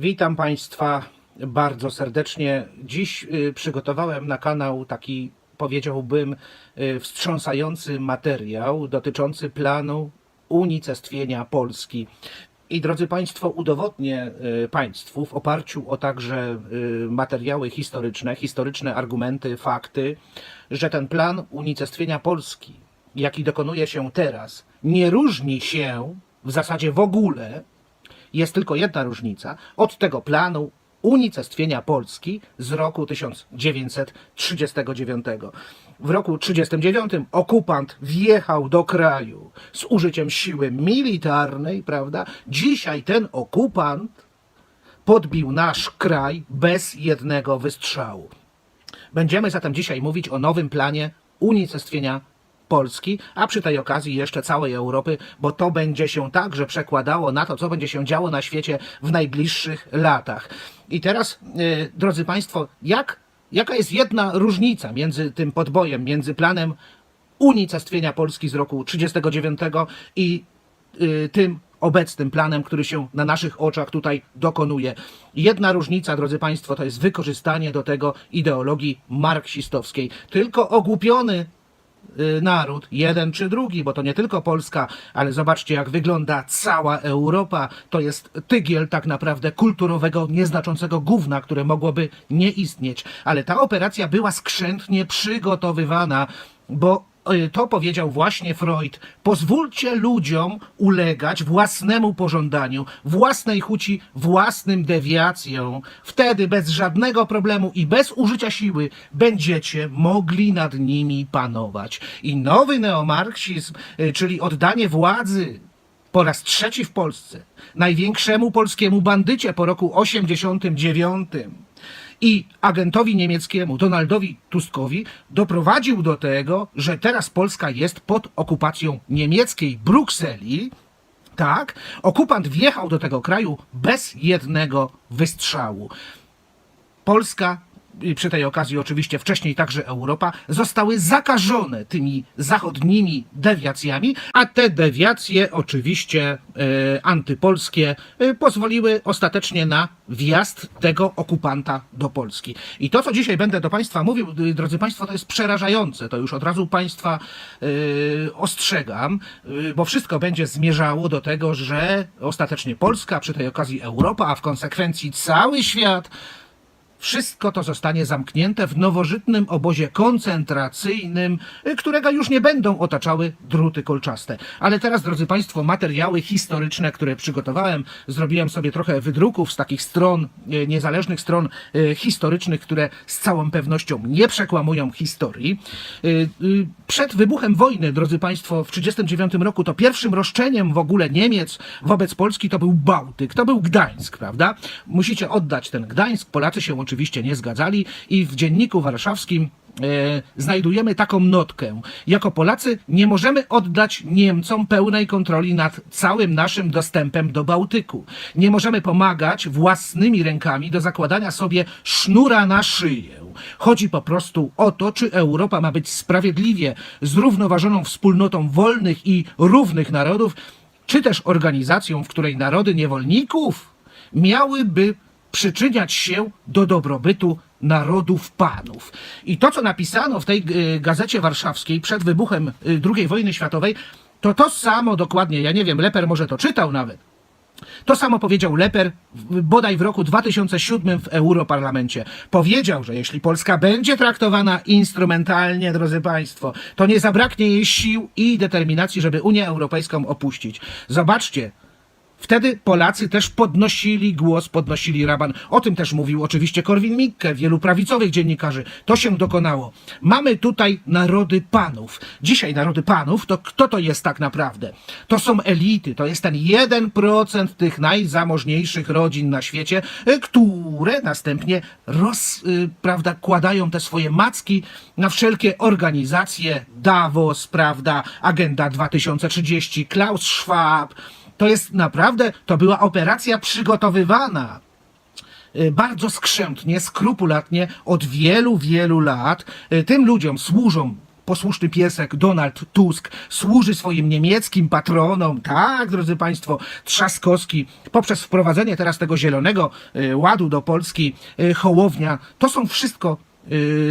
Witam Państwa bardzo serdecznie. Dziś y, przygotowałem na kanał taki, powiedziałbym, y, wstrząsający materiał dotyczący planu unicestwienia Polski. I drodzy Państwo, udowodnię y, Państwu w oparciu o także materiały historyczne, historyczne argumenty, fakty, że ten plan unicestwienia Polski, jaki dokonuje się teraz, nie różni się w zasadzie w ogóle jest tylko jedna różnica od tego planu unicestwienia Polski z roku 1939. W roku 1939 okupant wjechał do kraju z użyciem siły militarnej, prawda? Dzisiaj ten okupant podbił nasz kraj bez jednego wystrzału. Będziemy zatem dzisiaj mówić o nowym planie unicestwienia Polski, a przy tej okazji jeszcze całej Europy, bo to będzie się także przekładało na to, co będzie się działo na świecie w najbliższych latach. I teraz, y, drodzy Państwo, jak, jaka jest jedna różnica między tym podbojem, między planem unicestwienia Polski z roku 1939 i y, tym obecnym planem, który się na naszych oczach tutaj dokonuje. Jedna różnica, drodzy Państwo, to jest wykorzystanie do tego ideologii marksistowskiej. Tylko ogłupiony naród, jeden czy drugi, bo to nie tylko Polska, ale zobaczcie, jak wygląda cała Europa. To jest tygiel tak naprawdę kulturowego, nieznaczącego gówna, które mogłoby nie istnieć. Ale ta operacja była skrzętnie przygotowywana, bo y, to powiedział właśnie Freud. Pozwólcie ludziom ulegać własnemu pożądaniu, własnej chuci, własnym dewiacjom. Wtedy bez żadnego problemu i bez użycia siły będziecie mogli nad nimi panować. I nowy neomarksizm, y, czyli oddanie władzy po raz trzeci w Polsce największemu polskiemu bandycie po roku 89 i agentowi niemieckiemu Donaldowi Tuskowi doprowadził do tego, że teraz Polska jest pod okupacją niemieckiej Brukseli. Tak, okupant wjechał do tego kraju bez jednego wystrzału. Polska, i przy tej okazji oczywiście wcześniej także Europa, zostały zakażone tymi zachodnimi dewiacjami, a te dewiacje oczywiście e, antypolskie e, pozwoliły ostatecznie na wjazd tego okupanta do Polski. I to, co dzisiaj będę do Państwa mówił, drodzy Państwo, to jest przerażające. To już od razu Państwa y, ostrzegam, y, bo wszystko będzie zmierzało do tego, że ostatecznie Polska, przy tej okazji Europa, a w konsekwencji cały świat wszystko to zostanie zamknięte w nowożytnym obozie koncentracyjnym, y, którego już nie będą otaczały druty kolczaste. Ale teraz, drodzy Państwo, materiały historyczne, które przygotowałem, zrobiłem sobie trochę wydruków z takich stron, y, niezależnych stron y, historycznych, które z całą pewnością nie przekłamują historii. Przed wybuchem wojny, drodzy Państwo, w 1939 roku, to pierwszym roszczeniem w ogóle Niemiec wobec Polski to był Bałtyk, to był Gdańsk, prawda? Musicie oddać ten Gdańsk. Polacy się oczywiście nie zgadzali i w dzienniku warszawskim e, znajdujemy taką notkę. Jako Polacy nie możemy oddać Niemcom pełnej kontroli nad całym naszym dostępem do Bałtyku. Nie możemy pomagać własnymi rękami do zakładania sobie sznura na szyję. Chodzi po prostu o to, czy Europa ma być sprawiedliwie zrównoważoną wspólnotą wolnych i równych narodów, czy też organizacją, w której narody niewolników miałyby przyczyniać się do dobrobytu narodów panów. I to, co napisano w tej y, gazecie warszawskiej przed wybuchem y, II wojny światowej, to to samo dokładnie, ja nie wiem, Leper może to czytał nawet, to samo powiedział Leper bodaj w roku 2007 w Europarlamencie. Powiedział, że jeśli Polska będzie traktowana instrumentalnie, drodzy Państwo, to nie zabraknie jej sił i determinacji, żeby Unię Europejską opuścić. Zobaczcie, Wtedy Polacy też podnosili głos, podnosili raban. O tym też mówił oczywiście Korwin-Mikke, wielu prawicowych dziennikarzy. To się dokonało. Mamy tutaj narody panów. Dzisiaj narody panów, to kto to jest tak naprawdę? To są elity, to jest ten 1% tych najzamożniejszych rodzin na świecie, y, które następnie roz, y, prawda, kładają te swoje macki na wszelkie organizacje, Davos, prawda, Agenda 2030, Klaus Schwab, to jest naprawdę, to była operacja przygotowywana y, bardzo skrzętnie, skrupulatnie od wielu, wielu lat. Y, Tym ludziom służą posłuszny piesek Donald Tusk służy swoim niemieckim patronom. Tak, drodzy Państwo, Trzaskowski poprzez wprowadzenie teraz tego zielonego y, ładu do Polski, Hołownia, to są wszystko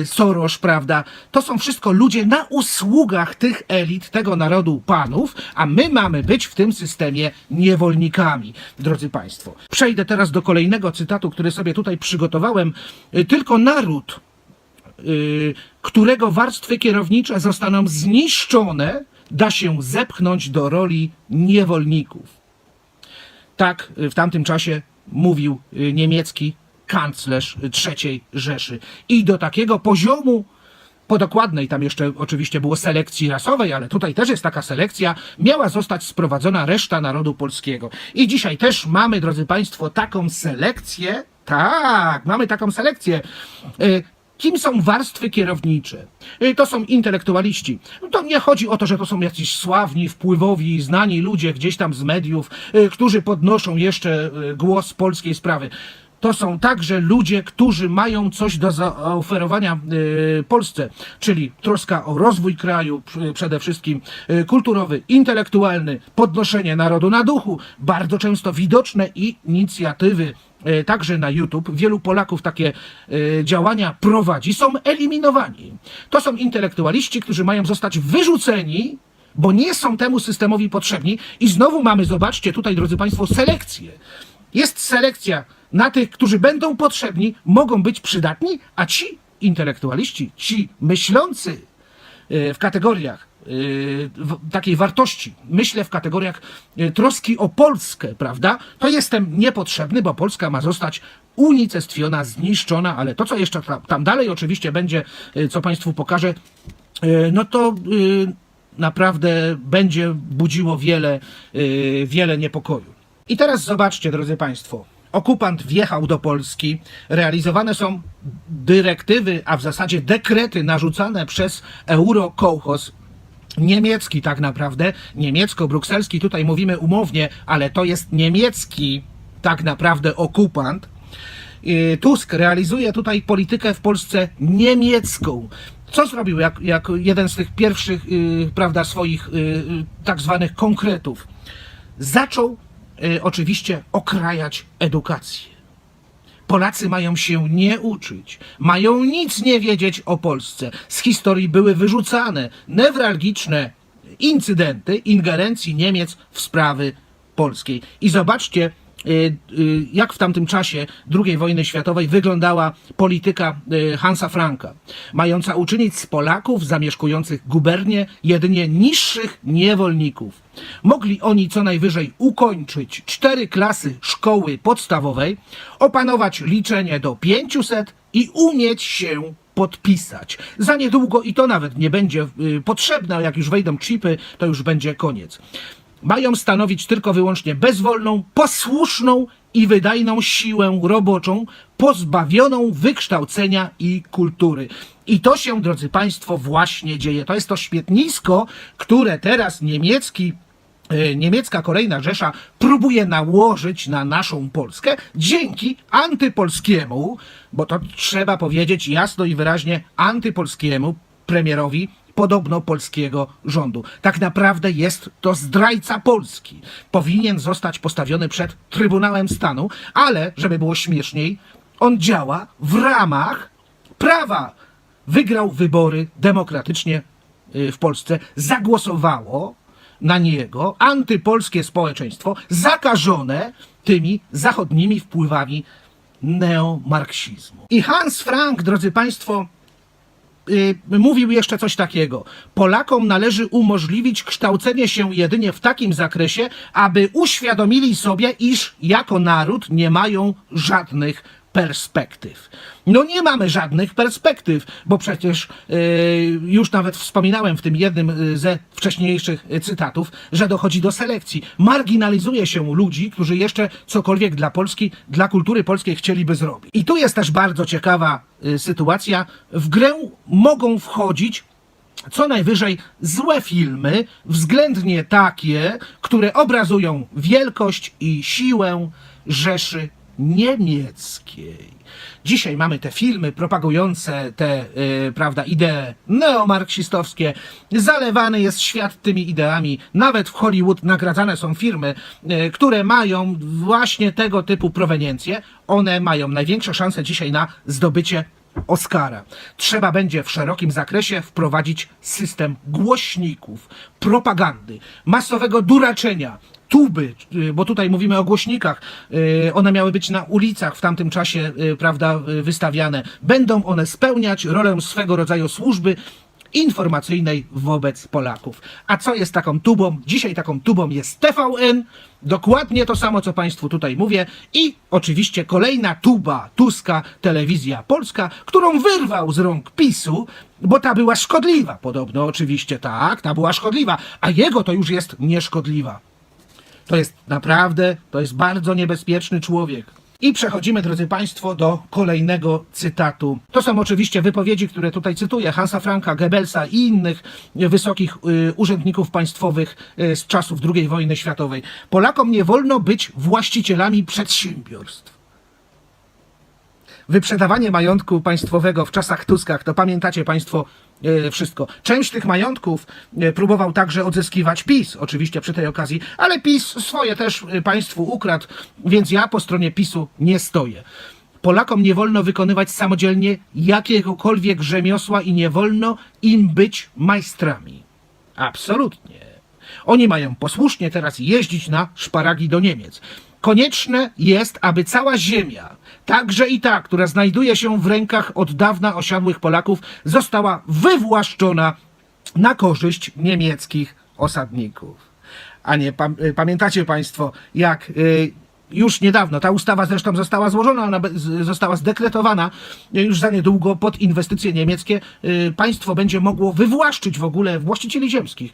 Soros, prawda? To są wszystko ludzie na usługach tych elit, tego narodu panów, a my mamy być w tym systemie niewolnikami, drodzy Państwo. Przejdę teraz do kolejnego cytatu, który sobie tutaj przygotowałem. Y, Tylko naród, y, którego warstwy kierownicze zostaną zniszczone, da się zepchnąć do roli niewolników. Tak y, w tamtym czasie mówił y, niemiecki kanclerz III Rzeszy. I do takiego poziomu, po dokładnej, tam jeszcze oczywiście było selekcji rasowej, ale tutaj też jest taka selekcja, miała zostać sprowadzona reszta narodu polskiego. I dzisiaj też mamy, drodzy Państwo, taką selekcję. Tak, mamy taką selekcję. Y, Kim są warstwy kierownicze? Y, To są intelektualiści. To nie chodzi o to, że to są jacyś sławni, wpływowi, znani ludzie gdzieś tam z mediów, y, którzy podnoszą jeszcze głos polskiej sprawy. To są także ludzie, którzy mają coś do zaoferowania y, Polsce, czyli troska o rozwój kraju, pr- przede wszystkim y, kulturowy, intelektualny, podnoszenie narodu na duchu, bardzo często widoczne inicjatywy e, także na YouTube. Wielu Polaków takie e, działania prowadzi, są eliminowani. To są intelektualiści, którzy mają zostać wyrzuceni, bo nie są temu systemowi potrzebni. I znowu mamy, zobaczcie tutaj, drodzy Państwo, selekcję. Jest selekcja na tych, którzy będą potrzebni, mogą być przydatni, a ci intelektualiści, ci myślący e, w kategoriach e, takiej wartości. Myślę w kategoriach e, troski o Polskę, prawda? To jestem niepotrzebny, bo Polska ma zostać unicestwiona, zniszczona, ale to, co jeszcze tam, dalej oczywiście będzie, co Państwu pokażę, no to naprawdę będzie budziło wiele, wiele niepokoju. I teraz zobaczcie, drodzy Państwo. Okupant wjechał do Polski, realizowane są dyrektywy, a w zasadzie dekrety narzucane przez Eurokołchoz, niemiecki tak naprawdę, niemiecko-brukselski, tutaj mówimy umownie, ale to jest niemiecki tak naprawdę okupant. Tusk realizuje tutaj politykę w Polsce niemiecką. Co zrobił jak, jak jeden z tych pierwszych, y, prawda, swoich y, y, tak zwanych konkretów? Zaczął y, oczywiście okrajać edukację. Polacy mają się nie uczyć, mają nic nie wiedzieć o Polsce. Z historii były wyrzucane newralgiczne incydenty ingerencji Niemiec w sprawy polskiej. I zobaczcie, jak w tamtym czasie II wojny światowej wyglądała polityka y, Hansa Franka, mająca uczynić z Polaków zamieszkujących gubernie jedynie niższych niewolników. Mogli oni co najwyżej ukończyć cztery klasy szkoły podstawowej, opanować liczenie do 500 i umieć się podpisać. Za niedługo i to nawet nie będzie y, potrzebne, jak już wejdą chipy, to już będzie koniec. Mają stanowić tylko wyłącznie bezwolną, posłuszną i wydajną siłę roboczą, pozbawioną wykształcenia i kultury. I to się, drodzy Państwo, właśnie dzieje. To jest to śmietnisko, które teraz niemiecki e, niemiecka kolejna Rzesza próbuje nałożyć na naszą Polskę dzięki antypolskiemu, bo to trzeba powiedzieć jasno i wyraźnie, antypolskiemu premierowi podobno polskiego rządu. Tak naprawdę jest to zdrajca Polski. Powinien zostać postawiony przed Trybunałem Stanu, ale żeby było śmieszniej, on działa w ramach prawa. Wygrał wybory demokratycznie y, w Polsce, zagłosowało na niego antypolskie społeczeństwo zakażone tymi zachodnimi wpływami neomarksizmu. I Hans Frank, drodzy Państwo, y, mówił jeszcze coś takiego. Polakom należy umożliwić kształcenie się jedynie w takim zakresie, aby uświadomili sobie, iż jako naród nie mają żadnych perspektyw. No nie mamy żadnych perspektyw, bo przecież y, już nawet wspominałem w tym jednym y, ze wcześniejszych y, cytatów, że dochodzi do selekcji. Marginalizuje się ludzi, którzy jeszcze cokolwiek dla Polski, dla kultury polskiej chcieliby zrobić. I tu jest też bardzo ciekawa sytuacja. W grę mogą wchodzić co najwyżej złe filmy, względnie takie, które obrazują wielkość i siłę Rzeszy niemieckiej. Dzisiaj mamy te filmy propagujące te, y, prawda, idee neomarksistowskie. Zalewany jest świat tymi ideami. Nawet w Hollywood nagradzane są firmy, y, które mają właśnie tego typu proweniencje. One mają największe szanse dzisiaj na zdobycie Oscara. Trzeba będzie w szerokim zakresie wprowadzić system głośników, propagandy, masowego duraczenia, tuby, y, bo tutaj mówimy o głośnikach, y, one miały być na ulicach w tamtym czasie, y, prawda, wystawiane. Będą one spełniać rolę swego rodzaju służby informacyjnej wobec Polaków. A co jest taką tubą? Dzisiaj taką tubą jest TVN, dokładnie to samo, co Państwu tutaj mówię i oczywiście kolejna tuba Tuska, telewizja polska, którą wyrwał z rąk PiSu, bo ta była szkodliwa. Podobno oczywiście tak, ta była szkodliwa, a jego to już jest nieszkodliwa. To jest naprawdę, to jest bardzo niebezpieczny człowiek. I przechodzimy, drodzy Państwo, do kolejnego cytatu. To są oczywiście wypowiedzi, które tutaj cytuję, Hansa Franka, Goebbelsa i innych wysokich y, urzędników państwowych y, z czasów II wojny światowej. Polakom nie wolno być właścicielami przedsiębiorstw wyprzedawanie majątku państwowego w czasach Tuskach, to pamiętacie Państwo e, wszystko. Część tych majątków e, próbował także odzyskiwać PiS, oczywiście przy tej okazji, ale PiS swoje też e, państwu ukradł, więc ja po stronie PiSu nie stoję. Polakom nie wolno wykonywać samodzielnie jakiegokolwiek rzemiosła i nie wolno im być majstrami. Absolutnie. Oni mają posłusznie teraz jeździć na szparagi do Niemiec. Konieczne jest, aby cała ziemia, także i ta, która znajduje się w rękach od dawna osiadłych Polaków, została wywłaszczona na korzyść niemieckich osadników. A nie pam- y, pamiętacie Państwo, jak y, już niedawno, ta ustawa zresztą została złożona, ona została zdekretowana, y, już za niedługo pod inwestycje niemieckie państwo będzie mogło wywłaszczyć w ogóle właścicieli ziemskich.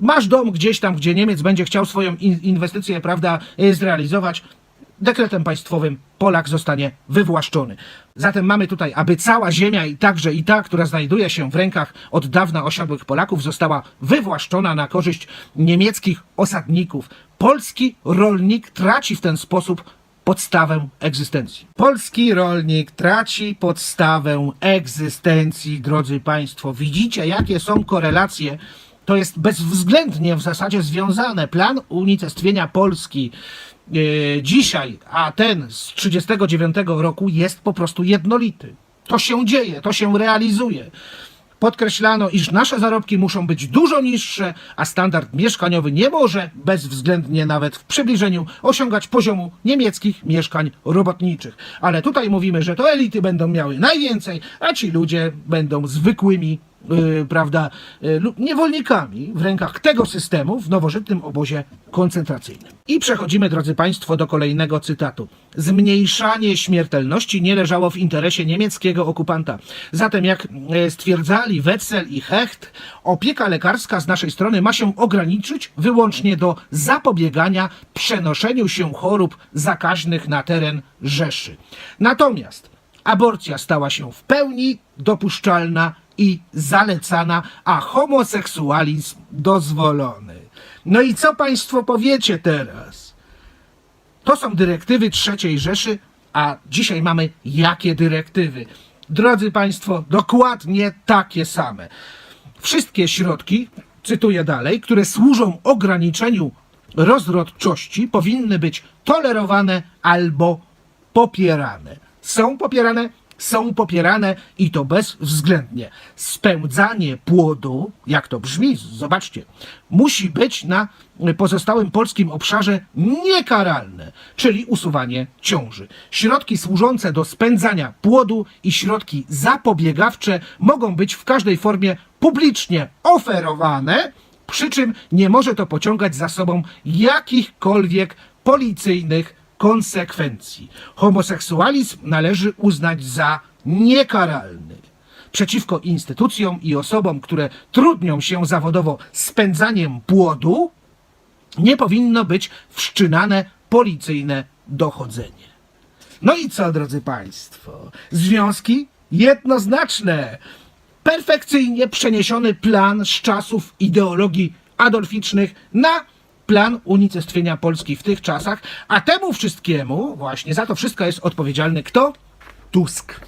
Masz dom gdzieś tam, gdzie Niemiec będzie chciał swoją in- inwestycję, prawda, zrealizować. Dekretem państwowym Polak zostanie wywłaszczony. Zatem mamy tutaj, aby cała ziemia i także i ta, która znajduje się w rękach od dawna osiadłych Polaków, została wywłaszczona na korzyść niemieckich osadników. Polski rolnik traci w ten sposób podstawę egzystencji. Polski rolnik traci podstawę egzystencji, drodzy Państwo. Widzicie, jakie są korelacje to jest bezwzględnie w zasadzie związane. Plan unicestwienia Polski e, dzisiaj, a ten z 1939 roku jest po prostu jednolity. To się dzieje, to się realizuje. Podkreślano, iż nasze zarobki muszą być dużo niższe, a standard mieszkaniowy nie może bezwzględnie nawet w przybliżeniu osiągać poziomu niemieckich mieszkań robotniczych. Ale tutaj mówimy, że to elity będą miały najwięcej, a ci ludzie będą zwykłymi yy, prawda, yy, lub niewolnikami w rękach tego systemu w nowożytnym obozie koncentracyjnym. I przechodzimy, drodzy Państwo, do kolejnego cytatu. Zmniejszanie śmiertelności nie leżało w interesie niemieckiego okupanta. Zatem, jak e, stwierdzali Wetzel i Hecht, opieka lekarska z naszej strony ma się ograniczyć wyłącznie do zapobiegania przenoszeniu się chorób zakaźnych na teren Rzeszy. Natomiast aborcja stała się w pełni dopuszczalna i zalecana, a homoseksualizm dozwolony. No i co Państwo powiecie teraz? To są dyrektywy trzeciej Rzeszy, a dzisiaj mamy jakie dyrektywy? Drodzy Państwo, dokładnie takie same. Wszystkie środki, cytuję dalej, które służą ograniczeniu rozrodczości, powinny być tolerowane albo popierane. Są popierane? Są popierane i to bezwzględnie. Spędzanie płodu, jak to brzmi, zobaczcie, musi być na pozostałym polskim obszarze niekaralne, czyli usuwanie ciąży. Środki służące do spędzania płodu i środki zapobiegawcze mogą być w każdej formie publicznie oferowane, przy czym nie może to pociągać za sobą jakichkolwiek policyjnych konsekwencji. Homoseksualizm należy uznać za niekaralny. Przeciwko instytucjom i osobom, które trudnią się zawodowo spędzaniem płodu, nie powinno być wszczynane policyjne dochodzenie. No i co, drodzy Państwo? Związki jednoznaczne. Perfekcyjnie przeniesiony plan z czasów ideologii adolficznych na plan unicestwienia Polski w tych czasach, a temu wszystkiemu, właśnie za to wszystko jest odpowiedzialny kto? Tusk.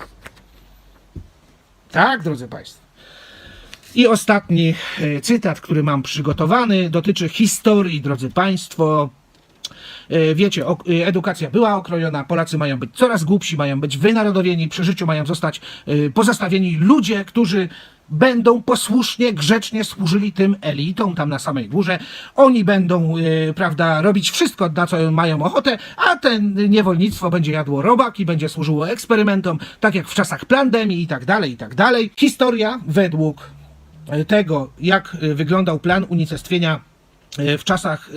Tak, drodzy Państwo. I ostatni e, cytat, który mam przygotowany, dotyczy historii, drodzy Państwo. E, Wiecie, e, edukacja była okrojona, Polacy mają być coraz głupsi, mają być wynarodowieni, przy życiu mają zostać pozostawieni ludzie, którzy będą posłusznie, grzecznie służyli tym elitom tam na samej górze. Oni będą, e, prawda, robić wszystko, na co mają ochotę, a ten niewolnictwo będzie jadło robak i będzie służyło eksperymentom, tak jak w czasach pandemii i tak dalej, i tak dalej. Historia według e, tego, jak e, wyglądał plan unicestwienia e, w czasach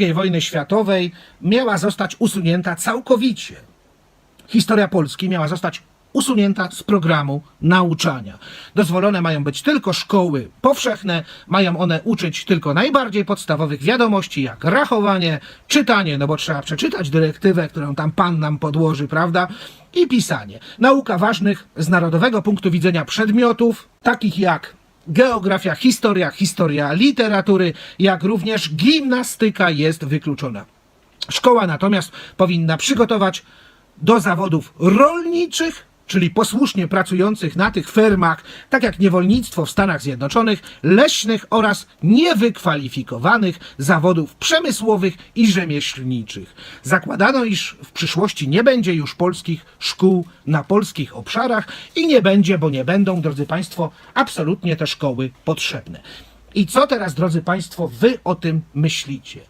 II wojny światowej, miała zostać usunięta całkowicie. Historia Polski miała zostać usunięta z programu nauczania. Dozwolone mają być tylko szkoły powszechne, mają one uczyć tylko najbardziej podstawowych wiadomości, jak rachowanie, czytanie, no bo trzeba przeczytać dyrektywę, którą tam pan nam podłoży, prawda? I pisanie. Nauka ważnych z narodowego punktu widzenia przedmiotów, takich jak geografia, historia, historia literatury, jak również gimnastyka jest wykluczona. Szkoła natomiast powinna przygotować do zawodów rolniczych, czyli posłusznie pracujących na tych fermach, tak jak niewolnictwo w Stanach Zjednoczonych, leśnych oraz niewykwalifikowanych zawodów przemysłowych i rzemieślniczych. Zakładano, iż w przyszłości nie będzie już polskich szkół na polskich obszarach i nie będzie, bo nie będą, drodzy Państwo, absolutnie te szkoły potrzebne. I co teraz, drodzy Państwo, Wy o tym myślicie?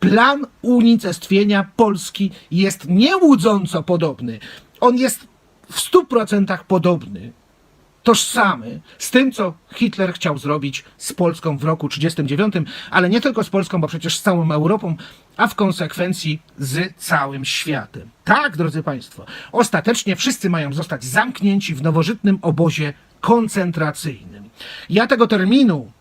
plan unicestwienia Polski jest niełudząco podobny. On jest w stu procentach podobny, tożsamy z tym, co Hitler chciał zrobić z Polską w roku 1939, ale nie tylko z Polską, bo przecież z całą Europą, a w konsekwencji z całym światem. Tak, drodzy Państwo, ostatecznie wszyscy mają zostać zamknięci w nowożytnym obozie koncentracyjnym. Ja tego terminu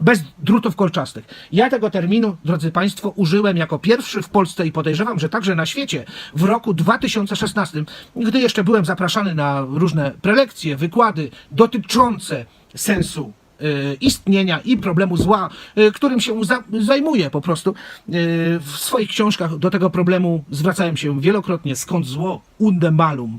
bez drutów kolczastych. Ja tego terminu, drodzy Państwo, użyłem jako pierwszy w Polsce i podejrzewam, że także na świecie w roku 2016, gdy jeszcze byłem zapraszany na różne prelekcje, wykłady dotyczące sensu e, istnienia i problemu zła, e, którym się za, zajmuję po prostu. E, w swoich książkach do tego problemu zwracałem się wielokrotnie, skąd zło unde malum,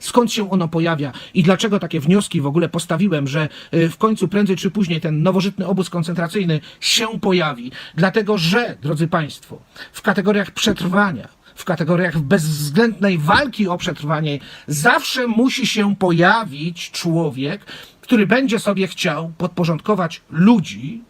skąd się ono pojawia i dlaczego takie wnioski w ogóle postawiłem, że y, w końcu prędzej czy później ten nowożytny obóz koncentracyjny się pojawi. Dlatego, że, drodzy Państwo, w kategoriach przetrwania, w kategoriach bezwzględnej walki o przetrwanie, zawsze musi się pojawić człowiek, który będzie sobie chciał podporządkować ludzi,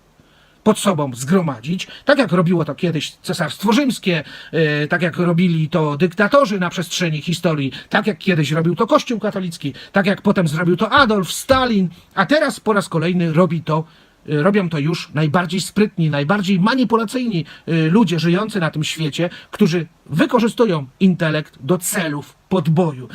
pod sobą zgromadzić, tak jak robiło to kiedyś Cesarstwo Rzymskie, e, tak jak robili to dyktatorzy na przestrzeni historii, tak jak kiedyś robił to Kościół katolicki, tak jak potem zrobił to Adolf Stalin, a teraz po raz kolejny robi to e, robią to już najbardziej sprytni, najbardziej manipulacyjni e, ludzie żyjący na tym świecie, którzy wykorzystują intelekt do celów podboju.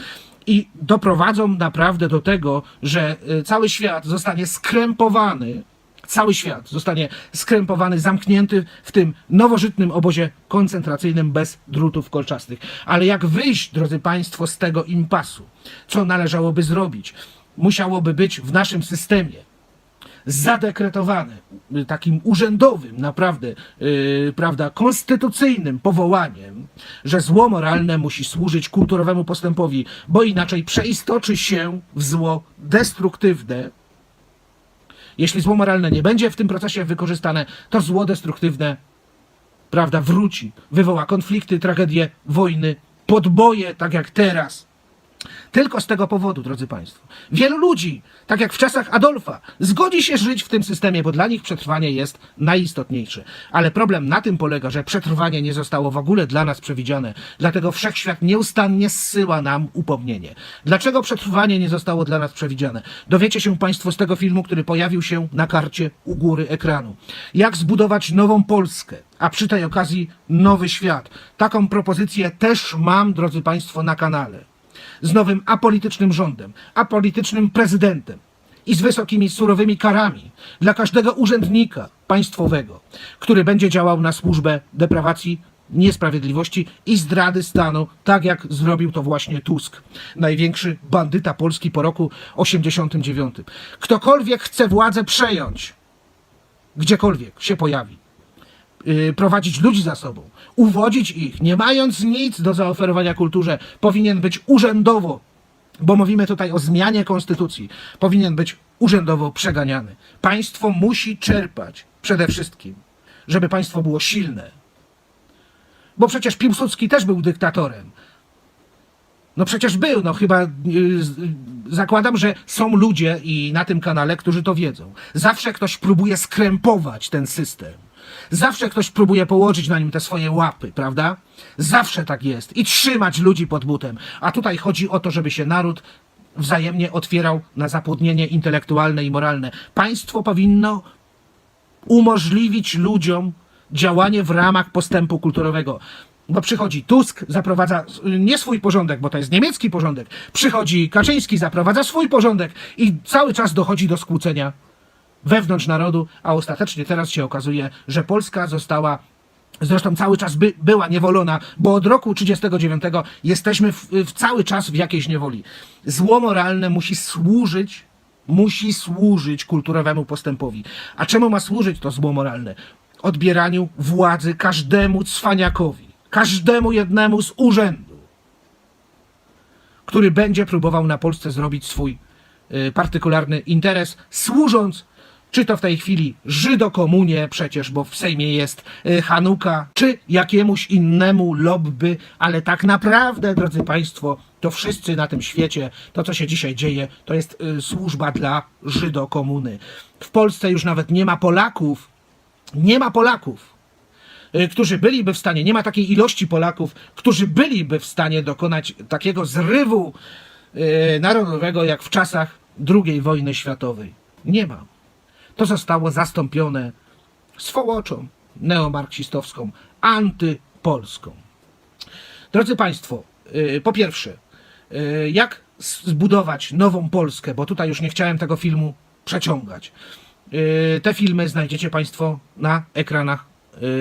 I doprowadzą naprawdę do tego, że cały świat zostanie skrępowany cały świat zostanie skrępowany, zamknięty w tym nowożytnym obozie koncentracyjnym bez drutów kolczastych. Ale jak wyjść, drodzy Państwo, z tego impasu? Co należałoby zrobić? Musiałoby być w naszym systemie zadekretowane takim urzędowym, naprawdę, yy, prawda, konstytucyjnym powołaniem, że zło moralne musi służyć kulturowemu postępowi, bo inaczej przeistoczy się w zło destruktywne, jeśli zło moralne nie będzie w tym procesie wykorzystane, to zło destruktywne, prawda, wróci, wywoła konflikty, tragedie, wojny, podboje, tak jak teraz. Tylko z tego powodu, drodzy Państwo. Wielu ludzi, tak jak w czasach Adolfa, zgodzi się żyć w tym systemie, bo dla nich przetrwanie jest najistotniejsze. Ale problem na tym polega, że przetrwanie nie zostało w ogóle dla nas przewidziane. Dlatego wszechświat nieustannie zsyła nam upomnienie. Dlaczego przetrwanie nie zostało dla nas przewidziane? Dowiecie się Państwo z tego filmu, który pojawił się na karcie u góry ekranu. Jak zbudować nową Polskę, a przy tej okazji nowy świat. Taką propozycję też mam, drodzy Państwo, na kanale z nowym apolitycznym rządem, apolitycznym prezydentem i z wysokimi, surowymi karami dla każdego urzędnika państwowego, który będzie działał na służbę deprawacji, niesprawiedliwości i zdrady stanu, tak jak zrobił to właśnie Tusk, największy bandyta Polski po roku 89. Ktokolwiek chce władzę przejąć, gdziekolwiek się pojawi, prowadzić ludzi za sobą, uwodzić ich, nie mając nic do zaoferowania kulturze, powinien być urzędowo, bo mówimy tutaj o zmianie konstytucji, powinien być urzędowo przeganiany. Państwo musi czerpać przede wszystkim, żeby państwo było silne. Bo przecież Piłsudski też był dyktatorem. No przecież był, no chyba y, z- y, zakładam, że są ludzie i na tym kanale, którzy to wiedzą. Zawsze ktoś próbuje skrępować ten system. Zawsze ktoś próbuje położyć na nim te swoje łapy, prawda? Zawsze tak jest. I trzymać ludzi pod butem. A tutaj chodzi o to, żeby się naród wzajemnie otwierał na zapłodnienie intelektualne i moralne. Państwo powinno umożliwić ludziom działanie w ramach postępu kulturowego. Bo przychodzi Tusk, zaprowadza nie swój porządek, bo to jest niemiecki porządek. Przychodzi Kaczyński, zaprowadza swój porządek i cały czas dochodzi do skłócenia wewnątrz narodu, a ostatecznie teraz się okazuje, że Polska została, zresztą cały czas by, była niewolona, bo od roku 39 jesteśmy w, w cały czas w jakiejś niewoli. Zło moralne musi służyć, musi służyć kulturowemu postępowi. A czemu ma służyć to zło moralne? Odbieraniu władzy każdemu cwaniakowi, każdemu jednemu z urzędu który będzie próbował na Polsce zrobić swój y, partykularny interes, służąc czy to w tej chwili Żydokomunie przecież, bo w Sejmie jest y, Hanuka, czy jakiemuś innemu lobby, ale tak naprawdę, drodzy Państwo, to wszyscy na tym świecie, to co się dzisiaj dzieje, to jest y, służba dla Żydokomuny. W Polsce już nawet nie ma Polaków, nie ma Polaków, y, którzy byliby w stanie, nie ma takiej ilości Polaków, którzy byliby w stanie dokonać takiego zrywu narodowego jak w czasach II wojny światowej. Nie ma. To zostało zastąpione swołoczą neomarksistowską, antypolską. Drodzy Państwo, y, po pierwsze, y, jak zbudować nową Polskę, bo tutaj już nie chciałem tego filmu przeciągać. Y, Te filmy znajdziecie Państwo na ekranach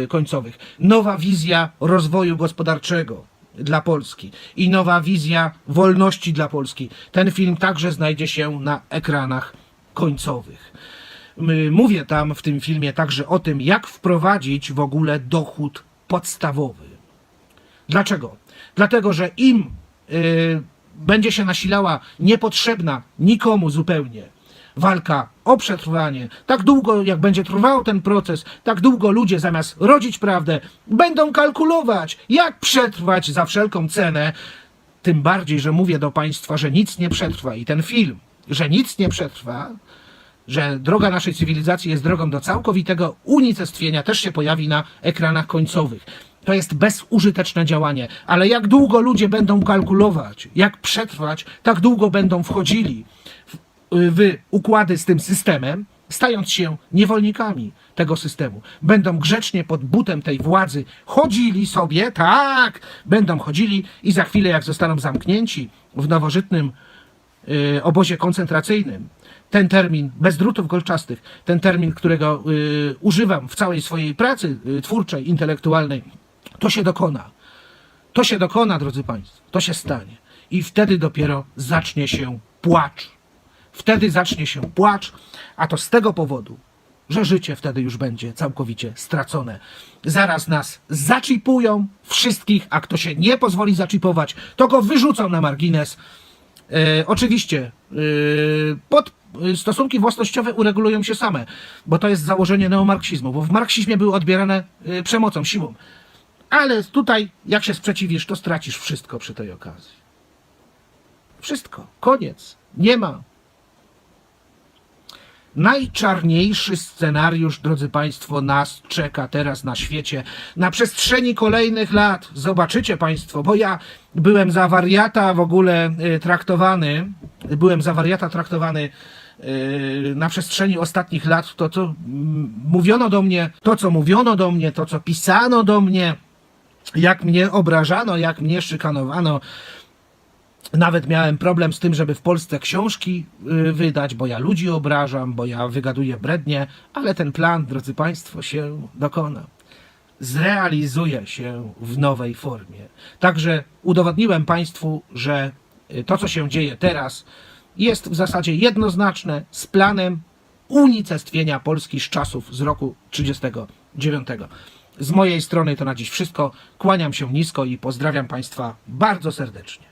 końcowych. Nowa wizja rozwoju gospodarczego dla Polski i nowa wizja wolności dla Polski. Ten film także znajdzie się na ekranach końcowych. Mówię tam w tym filmie także o tym, jak wprowadzić w ogóle dochód podstawowy. Dlaczego? Dlatego, że im y, będzie się nasilała niepotrzebna nikomu zupełnie walka o przetrwanie, tak długo jak będzie trwał ten proces, tak długo ludzie zamiast rodzić prawdę, będą kalkulować, jak przetrwać za wszelką cenę. Tym bardziej, że mówię do Państwa, że nic nie przetrwa i ten film, że nic nie przetrwa, że droga naszej cywilizacji jest drogą do całkowitego unicestwienia, też się pojawi na ekranach końcowych. To jest bezużyteczne działanie, ale jak długo ludzie będą kalkulować, jak przetrwać, tak długo będą wchodzili w, w układy z tym systemem, stając się niewolnikami tego systemu. Będą grzecznie pod butem tej władzy chodzili sobie, tak, będą chodzili i za chwilę, jak zostaną zamknięci w nowożytnym y, obozie koncentracyjnym. Ten termin, bez drutów kolczastych, ten termin, którego y, używam w całej swojej pracy y, twórczej, intelektualnej, to się dokona. To się dokona, drodzy Państwo, to się stanie. I wtedy dopiero zacznie się płacz. Wtedy zacznie się płacz, a to z tego powodu, że życie wtedy już będzie całkowicie stracone. Zaraz nas zaczipują wszystkich, a kto się nie pozwoli zaczipować, to go wyrzucą na margines. E, oczywiście e, pod, stosunki własnościowe uregulują się same, bo to jest założenie neomarksizmu, bo w marksizmie były odbierane e, przemocą, siłą. Ale tutaj, jak się sprzeciwisz, to stracisz wszystko przy tej okazji. Wszystko. Koniec. Nie ma. Najczarniejszy scenariusz, drodzy Państwo, nas czeka teraz na świecie. Na przestrzeni kolejnych lat. Zobaczycie Państwo, bo ja byłem za wariata w ogóle y, traktowany. Byłem za wariata traktowany y, na przestrzeni ostatnich lat. To, co mówiono do mnie, to, co mówiono do mnie, to, co pisano do mnie, jak mnie obrażano, jak mnie szykanowano. Nawet miałem problem z tym, żeby w Polsce książki y, wydać, bo ja ludzi obrażam, bo ja wygaduję brednie, ale ten plan, drodzy Państwo, się dokona. Zrealizuje się w nowej formie. Także udowodniłem Państwu, że y, to, co się dzieje teraz, jest w zasadzie jednoznaczne z planem unicestwienia Polski z czasów z roku 1939. Z mojej strony to na dziś wszystko. Kłaniam się nisko i pozdrawiam Państwa bardzo serdecznie.